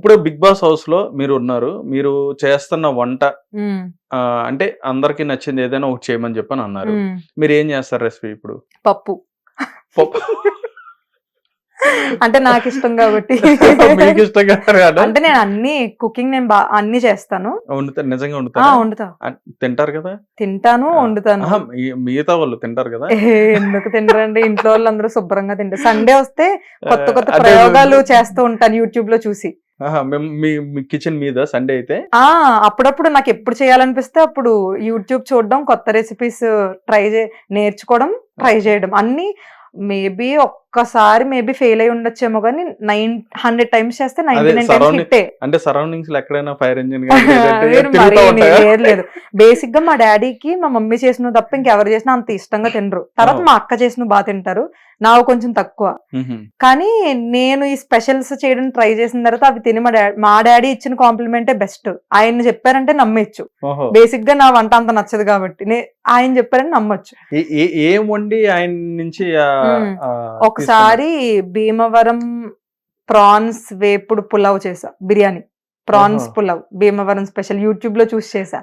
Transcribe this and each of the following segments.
ఇప్పుడు big boss హౌస్లో మీరు ఉన్నారు. మీరు చేస్తున్న వంట అంటే అందరికి నచ్చింది ఏదైనా ఒకటి చేయమని చెప్పని అన్నారు. మీరు ఏం చేస్తారు రెసిపీ ఇప్పుడు? పప్పు. పప్పు. అంటే నాకు ఇష్టం కాబట్టి. మీకు ఇష్టం కదా అంటే నేను అన్ని కుకింగ్ నేను అన్ని చేస్తాను. నిజంగా వండుతా. తింటారు కదా? తింటాను. వండుతాను. మిగతా వాళ్ళు తింటారు కదా? ఎందుకు తినరండి? ఇంట్లో వాళ్ళందరూ శుభ్రంగా తింటారు. సండే వస్తే కొత్త కొత్త ప్రయోగాలు చేస్తూ ఉంటాను యూట్యూబ్లో చూసి. మీ కిచెన్ మీద సండే అయితే? ఆ అప్పుడప్పుడు నాకు ఎప్పుడు చేయాలనిపిస్తే అప్పుడు యూట్యూబ్ చూడడం కొత్త రెసిపీస్ ట్రై చే నేర్చుకోవడం ట్రై చేయడం. అన్ని మేబీ ఒక్కసారి మేబీ ఫెయిల్ అయి ఉండొచ్చేమో కానీ నైన్ హండ్రెడ్ టైమ్స్ చేస్తే నైన్టీ నైన్ టైమ్స్ హిట్టే. అంటే సరౌండింగ్స్ ఎక్కడైనా ఫైర్ ఇంజిన్ లేదు. బేసిక్గా మా డాడీకి మా మమ్మీ చేసిన తప్ప ఇంకెవరు చేసినా అంత ఇష్టంగా తినరు. తర్వాత. మా అక్క చేసిన బాగా తింటారు. నాకు కొంచెం తక్కువ. కానీ నేను ఈ స్పెషల్స్ చేయడం ట్రై చేసిన తర్వాత అవి తిని మా డాడీ మా డాడీ ఇచ్చిన కాంప్లిమెంటే బెస్ట్. ఆయన చెప్పారంటే నమ్మేచ్చు. బేసిక్గా నా వంట అంత నచ్చదు కాబట్టి ఆయన చెప్పారని నమ్మొచ్చు. ఏ- వండి ఆయన నుంచి. ఆ, ఒకసారి భీమవరం ప్రాన్స్ వేపుడు పులావ్ చేసా బిర్యానీ. ప్రాన్స్. పులావ్ భీమవరం స్పెషల్ యూట్యూబ్లో చూసి చేసా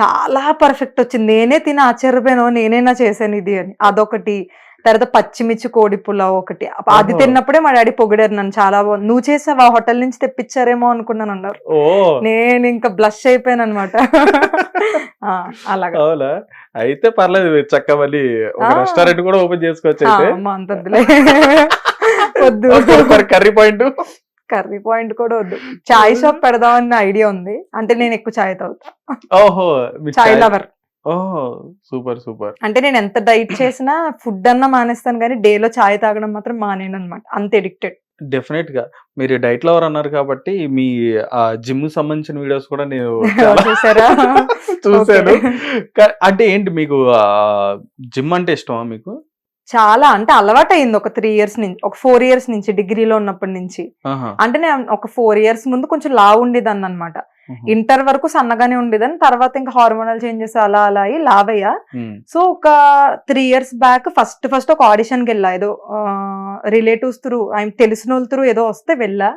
చాలా పర్ఫెక్ట్ వచ్చింది. నేనే తిని ఆశ్చర్యపోయాను. నేనేనా చేశాను ఇది అని. అదొకటి. తర్వాత పచ్చిమిర్చి కోడి పులావ్ ఒకటి. అది. తిన్నప్పుడే మా డాడీ పొగిడారు నన్ను. చాలా బాగుంది నువ్వు చేసావా? హోటల్ నుంచి తెప్పించారేమో అనుకున్నాను అన్నారు. ఓ. నేను ఇంకా బ్లష్ అయిపోయాను అనమాట అలాగా. అవునా? అయితే పర్లేదు చక్క మళ్ళీ ఒక ఆ. రెస్టారెంట్ కూడా ఓపెన్ చేసుకోవచ్చు ఆ, అయితే. అమ్మా, అంత వద్దులే వద్దు కర్రీ పాయింట్. కర్రీ పాయింట్ కూడా వద్దు. చాయ్ షాప్ పెడదామన్న ఐడియా ఉంది. అంటే నేను ఎక్కువ చాయ్ తాగుతా. ఓహో చాయ్- లవర్. ఓహో సూపర్ సూపర్. అంటే నేను ఎంత డైట్ చేసినా ఫుడ్ అన్నా మానేస్తాను కానీ డేలో చాయ్ తాగడం మాత్రం మానేను అనమాట అంత ఎడిక్టెడ్ డెఫినెట్గా. మీరు డైట్ లవర్ అన్నారు కాబట్టి మీ ఆ జిమ్ సంబంధించిన వీడియోస్ కూడా నేను చూసారా. కా- అంటే ఏంటి మీకు జిమ్ అంటే ఇష్టమా మీకు? చాలా. అంటే అలవాటు అయింది ఒక త్రీ ఇయర్స్ నుంచి ఒక ఫోర్ ఇయర్స్ నుంచి డిగ్రీలో ఉన్నప్పటి నుంచి. అంటే నేను ఒక ఫోర్ ఇయర్స్ ముందు కొంచెం లావు ఉండేదాన్ని అనమాట. ఇంటర్ వరకు సన్నగానే ఉండేదాన్ని తర్వాత ఇంకా హార్మోనల్ చేంజెస్ అలా అలా అయ్యి లావయ్యా. సో ఒక three years back first first ఒక ఆడిషన్కి వెళ్ళా. ఏదో రిలేటివ్స్ త్రూ ఆయన తెలిసిన వాళ్ళ త్రూ ఏదో వస్తే వెళ్ళా.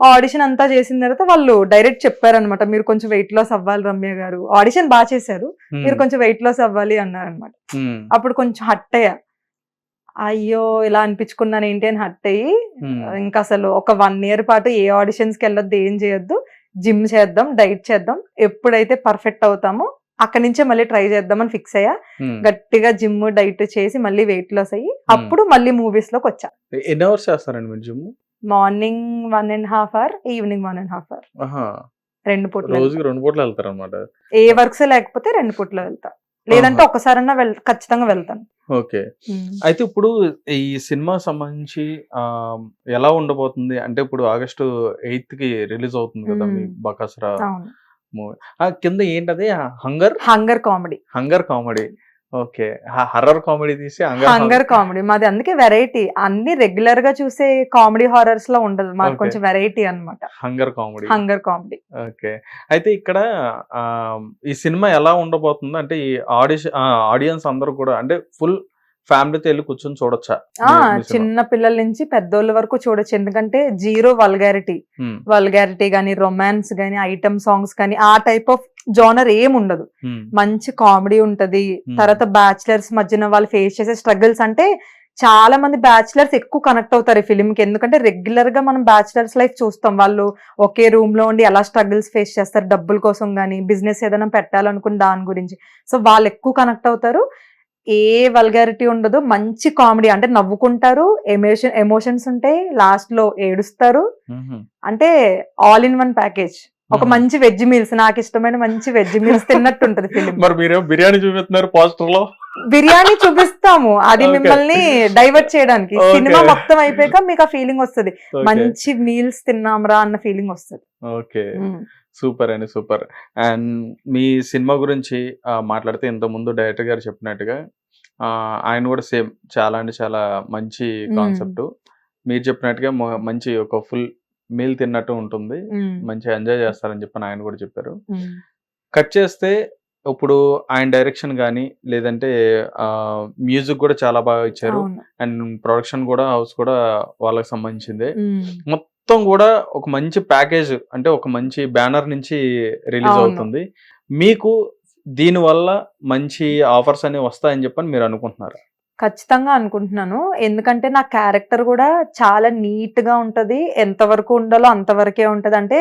ఆడిషన్ అంతా చేసిన తర్వాత వాళ్ళు డైరెక్ట్ చెప్పారనమాట మీరు కొంచెం వెయిట్ లాస్ అవ్వాలి రమ్య గారు. ఆడిషన్ బాగా చేశారు. మీరు కొంచెం వెయిట్ లాస్ అవ్వాలి అన్నారనమాట. అప్పుడు కొంచెం హట్ అయ్యా. అయ్యో ఇలా అనిపించుకున్నాను ఏంటి అని హట్ అయ్యి. ఇంకా అసలు ఒక వన్ ఇయర్ పాటు ఏ ఆడిషన్స్కి వెళ్ళొద్దు ఏం చేయొద్దు. జిమ్ చేద్దాం డైట్ చేద్దాం ఎప్పుడైతే పర్ఫెక్ట్ అవుతామో అక్కడి నుంచే మళ్ళీ ట్రై చేద్దామని ఫిక్స్ అయ్యా. గట్టిగా జిమ్ డైట్ చేసి మళ్ళీ వెయిట్ లాస్ అయ్యి అప్పుడు మళ్ళీ మూవీస్లోకి వచ్చా. ఎన్ని అవర్స్ చేస్తారండి మీరు gym? Morning one and half hour evening one and half hour. రెండు పూట్లు రోజుకి రెండు పూటలు వెళ్తారు అనమాట. ఏ వర్క్స్ లేకపోతే రెండు పూట్లు వెళ్తా లేదంటే ఒక్కసారన్నా వెళ్ ఖచ్చితంగా వెళ్తాను. ఓకే. అయితే ఇప్పుడు ఈ సినిమా సంబంధించి ఎలా ఉండబోతుంది? అంటే ఇప్పుడు ఆగస్టు ఎయిత్కి రిలీజ్ అవుతుంది కదా మీ. బకాసురా మూవీ. కింద ఏంటది? Hunger? Hunger comedy. Hunger comedy. Okay. Horror comedy తీసి హంగర్ కామెడీ. మాది అందుకే వెరైటీ. అన్ని రెగ్యులర్గా చూసే కామెడీ హారర్స్లో ఉండదు. మాది Okay. కొంచెం వెరైటీ అన్నమాట. Hunger comedy. Hunger comedy. Okay. అయితే ఇక్కడ ఈ సినిమా ఎలా ఉండబోతుంది? అంటే ఈ ఆడిషన్ ఆడియన్స్ అందరూ కూడా అంటే ఫుల్ ఫ్యామిలీతో వెళ్ళి కూర్చొని చూడొచ్చా? చిన్న పిల్లల నుంచి పెద్దోళ్ళ వరకు చూడొచ్చు. ఎందుకంటే జీరో వల్గారిటీ. వల్గారిటీ గానీ రొమాన్స్ గానీ ఐటమ్ సాంగ్స్ కానీ ఆ టైప్ ఆఫ్ జోనర్ ఏం ఉండదు. మంచి కామెడీ ఉంటది. తర్వాత బ్యాచిలర్స్ మధ్యన వాళ్ళు ఫేస్ చేసే స్ట్రగుల్స్ అంటే చాలా మంది బ్యాచిలర్స్ ఎక్కువ కనెక్ట్ అవుతారు ఈ ఫిల్మ్కి ఎందుకంటే రెగ్యులర్గా మనం బ్యాచిలర్స్ లైఫ్ చూస్తాం. వాళ్ళు ఒకే రూమ్లో ఉండి ఎలా స్ట్రగుల్స్ ఫేస్ చేస్తారు. డబ్బుల కోసం కానీ బిజినెస్ ఏదైనా పెట్టాలనుకుని దాని గురించి. సో వాళ్ళు ఎక్కువ కనెక్ట్ అవుతారు. ఏ వల్గారిటీ ఉండదు. మంచి కామెడీ అంటే నవ్వుకుంటారు. ఎమోషన్ ఎమోషన్స్ ఉంటాయి లాస్ట్లో ఏడుస్తారు. అంటే ఆల్ ఇన్ వన్ ప్యాకేజ్ ఒక. మంచి వెజ్ మీల్స్ నాకు ఇష్టమైన మంచి వెజ్ మీల్స్ తిన్నట్టు ఉంటది ఫిలిం మరి బిర్యానీ చూపిస్తున్నారు పోస్టర్లో? బిర్యానీ చూపిస్తాము. అది. మిమ్మల్ని డైవర్ట్ చేయడానికి. సినిమా మొత్తం అయిపోయాక మీకు ఆ ఫీలింగ్ వస్తుంది. మంచి మీల్స్ తిన్నాంరా అన్న ఫీలింగ్ వస్తుంది. ఓకే సూపర్ అండి సూపర్ అండ్ మీ సినిమా గురించి మాట్లాడితే ఇంత ముందు డైరెక్టర్ గారు చెప్పినట్టుగా ఆయన కూడా సేమ్ చాలా అంటే చాలా మంచి కాన్సెప్ట్. మీరు చెప్పినట్టుగా మంచి ఒక ఫుల్ మీల్ తిన్నట్టు ఉంటుంది. మంచిగా ఎంజాయ్ చేస్తారని చెప్పని ఆయన కూడా చెప్పారు. కట్ చేస్తే ఇప్పుడు ఆయన డైరెక్షన్ కానీ లేదంటే మ్యూజిక్ కూడా చాలా బాగా ఇచ్చారు. అండ్ ప్రొడక్షన్ కూడా హౌస్ కూడా వాళ్ళకి సంబంధించిందే. మొత్తం కూడా ఒక మంచి ప్యాకేజ్ అంటే ఒక మంచి బ్యానర్ నుంచి రిలీజ్. అవుతుంది. మీకు దీని వల్ల మంచి ఆఫర్స్ అనేవి వస్తాయని చెప్పని మీరు అనుకుంటున్నారు? ఖచ్చితంగా అనుకుంటున్నాను. ఎందుకంటే నా క్యారెక్టర్ కూడా చాలా నీట్గా ఉంటుంది. ఎంతవరకు ఉండాలో అంతవరకే ఉంటది. అంటే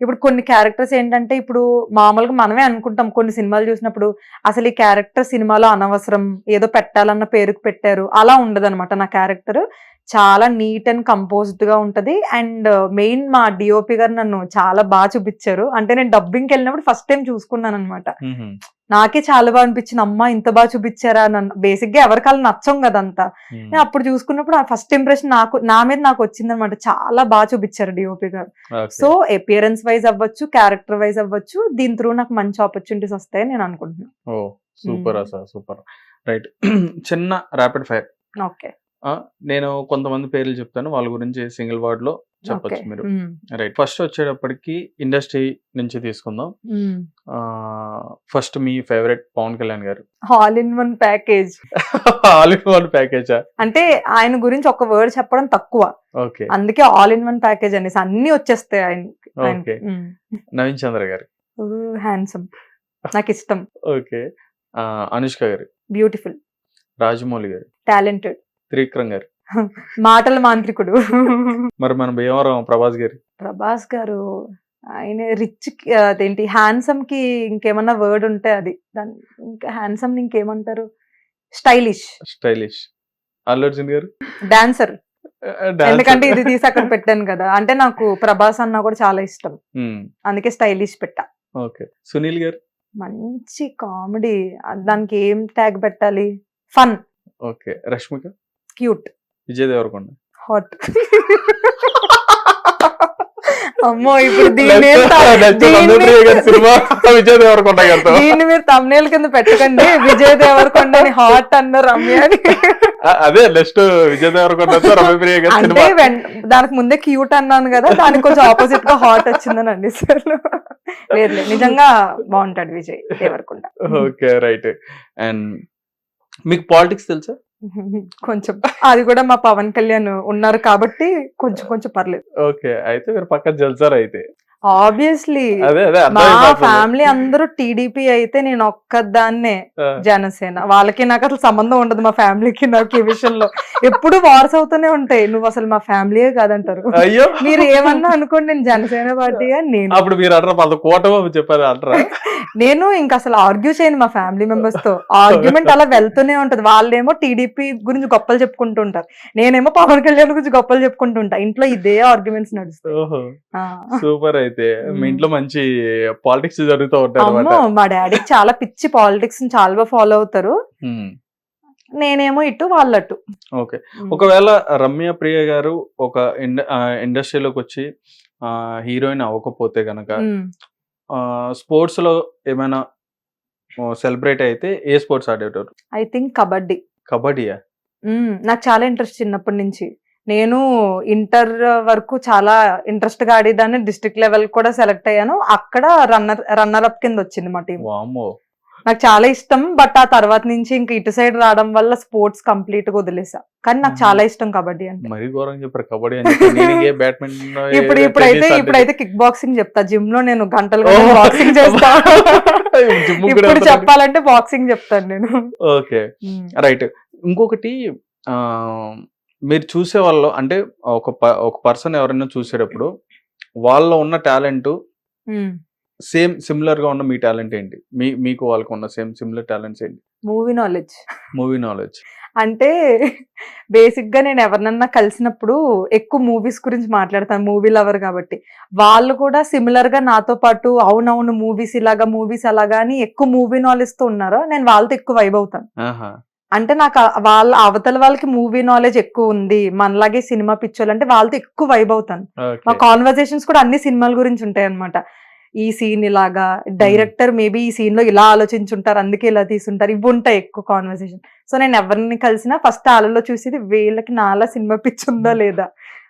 ఇప్పుడు కొన్ని క్యారెక్టర్స్ ఏంటంటే ఇప్పుడు మామూలుగా మనమే అనుకుంటాం. కొన్ని సినిమాలు చూసినప్పుడు అసలు ఈ క్యారెక్టర్ సినిమాలో అనవసరం ఏదో పెట్టాలన్న పేరుకు పెట్టారు. అలా ఉండదు నా క్యారెక్టర్. చాలా నీట్ అండ్ కంపోజ్డ్గా ఉంటది. అండ్ మెయిన్ మా డిఓపి గారు నన్ను చాలా బాగా చూపించారు. అంటే నేను డబ్బింగ్కి వెళ్ళినప్పుడు ఫస్ట్ టైం చూసుకున్నాను అనమాట నాకే చాలా బాగా అనిపించింది. అమ్మా ఇంత బాగా చూపించారా నన్ను. బేసిక్గా ఎవరికాలు నచ్చం కదంతా. నేను అప్పుడు చూసుకున్నప్పుడు ఆ ఫస్ట్ ఇంప్రెషన్ నాకు నా మీద నాకు వచ్చింది అనమాట చాలా బాగా చూపించారు డిఓపి గారు. సో అపియరెన్స్ వైజ్ అవ్వచ్చు క్యారెక్టర్ వైజ్ అవ్వచ్చు దీని త్రూ నాకు మంచి ఆపర్చునిటీస్ వస్తాయని నేను అనుకుంటున్నాను. Super super. రైట్. చిన్న ర్యాపిడ్ ఫైర్ ఓకే. నేను కొంతమంది పేర్లు చెప్తాను. వాళ్ళ గురించి సింగిల్ వర్డ్లో చెప్పొచ్చు మీరు. రైట్. ఫస్ట్ వచ్చేటప్పటికి ఇండస్ట్రీ నుంచి తీసుకుందాం. ఫస్ట్ మీ ఫేవరెట్ పవన్ కళ్యాణ్ గారు. All in one package. All in one ప్యాకేజా? అంటే ఆయన గురించి ఒక వర్డ్ చెప్పడం తక్కువ. ఓకే. అందుకే ఆల్ ఇన్ వన్ ప్యాకేజ్ అనేసి అన్ని వచ్చేస్తాయి ఆయన ఓకే. నవీన్ చంద్ర గారు. హ్యాండ్సమ్. నాకు ఇష్టం. ఓకే. అనుష్క గారు. బ్యూటిఫుల్. రాజమౌళి గారు. టాలెంటెడ్. త్రివిక్రమ్ గారు. మాటల మాంత్రికుడు. మరి మన భీమవరం ప్రభాస్ గారు. ప్రభాస్ గారు ఆయన రిచ్ అదేంటి హ్యాండ్సమ్కి ఇంకేమన్నా వర్డ్ ఉంటే అది. దాని ఇంకా handsome ఇంకేమంటారు? Stylish stylish Allu Arjun garu? Dancer. ఎందుకంటే ఇది తీసి అక్కడ పెట్టాను కదా. అంటే నాకు ప్రభాస్ అన్న కూడా చాలా ఇష్టం. అందుకే స్టైలిష్ పెట్టా. ఓకే. సునీల్ గారు? మంచి కామెడీ. దానికి ఏం ట్యాగ్ పెట్టాలి? Fun okay. Rashmika? Cute. Vijay Devarakonda. Hot. అమ్మో ఇప్పుడు సినిమా విజయ్ దేవరకొండ దీన్ని మీరు తమ్నేల్ కింద పెట్టకండి. విజయ్ దేవరకొండని హాట్ అన్న రమ్య అని. అదే నెక్స్ట్ విజయ్ అంటే సినిమా. వెన్- దానికి ముందే క్యూట్ అన్నాను కదా దానికి కొంచెం ఆపోజిట్గా హాట్ వచ్చిందని అండి సార్ లేదు నిజంగా బాగుంటాడు Vijay Devarakonda. Okay right. And మీకు పాలిటిక్స్ తెలుసా? కొంచెం. అది కూడా మా పవన్ కళ్యాణ్ ఉన్నారు కాబట్టి కొంచెం కొంచెం పర్లేదు. ఓకే అయితే మీరు పక్కన జల్సారు అయితే. ఆబ్వియస్లీ మా. ఫ్యామిలీ అందరూ టీడీపీ అయితే నేను ఒక్కదాన్నే జనసేన. వాళ్ళకి నాకు అసలు సంబంధం ఉండదు మా ఫ్యామిలీకి నాకు ఈ విషయంలో. ఎప్పుడు వార్స్ అవుతూనే ఉంటాయి. నువ్వు అసలు మా ఫ్యామిలీయే కాదంటారు. అయ్యో. మీరు ఏమన్నా అనుకోండి నేను జనసేన పార్టీ అని నేను. అప్పుడు మీరు అంటారా నేను ఇంకా అసలు ఆర్గ్యూ చేయను మా ఫ్యామిలీ మెంబర్స్తో. ఆర్గ్యుమెంట్ అలా వెళ్తూనే ఉంటది. వాళ్ళేమో టీడీపీ గురించి గొప్పలు చెప్పుకుంటుంటారు నేనేమో పవన్ కళ్యాణ్ గురించి గొప్పలు చెప్పుకుంటుంటా ఇంట్లో ఇదే ఆర్గ్యుమెంట్స్ నడుస్తాయి. సూపర్ అయితే. మీ మ్మ్. ఇంట్లో మంచి పాలిటిక్స్ జరుగుతూ అనమాట మా డాడీకి చాలా పిచ్చి పాలిటిక్స్ చాలా బాగా ఫాలో అవుతారు. నేనేమో ఇటు వాళ్ళటు. ఓకే. ఒకవేళ రమ్య ప్రియ గారు ఒక ఇండస్ట్రీలోకి వచ్చి హీరోయిన్ అవ్వకపోతే గనక స్పోర్ట్స్లో ఏమైనా సెలబ్రేట్ అయితే ఏ స్పోర్ట్స్ ఆడేటారు? I think kabaddi. కబడ్డీయా. నాకు చాలా ఇంట్రెస్ట్ చిన్నప్పటి నుంచి. నేను ఇంటర్ వరకు చాలా ఇంట్రెస్ట్గా ఆడేదాన్ని డిస్ట్రిక్ట్ లెవెల్ కూడా సెలెక్ట్ అయ్యాను. అక్కడ రన్నర్ రన్నర్ అప్ కింద వచ్చింది మా టీం నాకు చాలా ఇష్టం బట్ ఆ తర్వాత నుంచి ఇంక ఇటు సైడ్ రావడం వల్ల స్పోర్ట్స్ కంప్లీట్గా వదిలేసా. కానీ నాకు. చాలా ఇష్టం కబడ్డీ అంటే. మరీ ఘోరంగా చెప్పారు కబడ్డీ ఇప్పుడు ఇప్పుడైతే ఇప్పుడైతే కిక్ బాక్సింగ్ చెప్తా. జిమ్లో నేను గంటలు. బాక్సింగ్ చేస్తా. ఇప్పుడు. చెప్పాలంటే బాక్సింగ్ చెప్తాను నేను. ఓకే. రైట్. ఇంకొకటి ఆ, మీరు చూసే వాళ్ళు అంటే ఒక ఒక పర్సన్ ఎవరైనా చూసేటప్పుడు వాళ్ళలో ఉన్న టాలెంట్ సేమ్ సిమిలర్గా ఉన్న మీ టాలెంట్ ఏంటి? మీ మీకు వాళ్ళకు ఉన్న సేమ్ సిమిలర్ టాలెంట్స్ ఏంటి? Movie knowledge. Movie knowledge. అంటే బేసిక్గా నేను ఎవరినన్నా కలిసినప్పుడు ఎక్కువ మూవీస్ గురించి మాట్లాడతాను మూవీ లవర్ కాబట్టి. వాళ్ళు కూడా సిమిలర్గా నాతో పాటు అవునవును మూవీస్ ఇలాగా మూవీస్ అలాగా అని ఎక్కువ మూవీ నాలెడ్జ్తో ఉన్నారో నేను వాళ్ళతో ఎక్కువ వైబ్ అవుతాను. ఆహా. అంటే నాకు వాళ్ళ అవతల వాళ్ళకి మూవీ నాలెడ్జ్ ఎక్కువ ఉంది మనలాగే సినిమా పిక్చర్లు అంటే వాళ్ళతో ఎక్కువ వైబ్ అవుతాను. మా ఓకే కాన్వర్సేషన్స్ కూడా అన్ని సినిమాల గురించి ఉంటాయి అనమాట ఈ సీన్ ఇలాగా డైరెక్టర్ మేబీ ఈ సీన్లో ఇలా ఆలోచించుంటారు అందుకే ఇలా తీసుంటారు ఇవి ఉంటాయి ఎక్కువ కాన్వర్సేషన్ సో నేను ఎవరిని కలిసినా ఫస్ట్ వాళ్ళలో చూసేది వీళ్ళకి నాలా సినిమా పిచ్చి ఉందా లేదా?